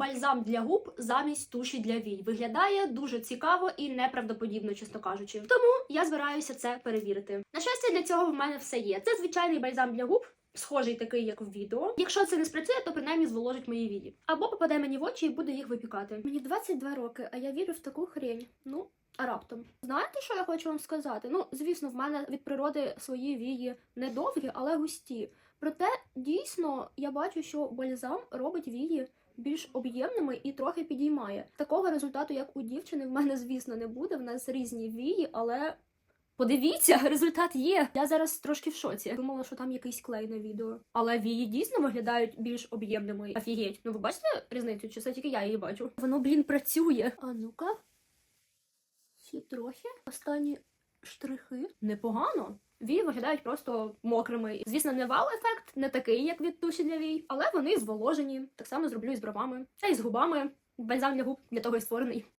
бальзам для губ замість туші для вій. Виглядає дуже цікаво і неправдоподібно, чесно кажучи. Тому я збираюся це перевірити. На щастя, для цього в мене все є. Це звичайний бальзам для губ. Схожий такий, як в відео. Якщо це не спрацює, то принаймні зволожить мої вії. Або попаде мені в очі і буде їх випікати. Мені 22 роки, а я вірю в таку хрень. Ну, а раптом. Знаєте, що я хочу вам сказати? Ну, звісно, в мене від природи свої вії не довгі, але густі. Проте дійсно я бачу, що бальзам робить вії більш об'ємними і трохи підіймає. Такого результату, як у дівчини, в мене, звісно, не буде. В нас різні вії, але. Подивіться, результат є. Я зараз трошки в шоці. Думала, що там якийсь клей на відео. Але вії дійсно виглядають більш об'ємними. Офігеть. Ну ви бачите різницю? Чи це тільки я її бачу? Воно, блін, працює. А ну-ка. Ще трохи. Останні штрихи. Непогано. Вії виглядають просто мокрими. Звісно, не вау-ефект, не такий, як від туші для вій, але вони зволожені. Так само зроблю і з бровами та і з губами. Бальзам для губ для того і створений.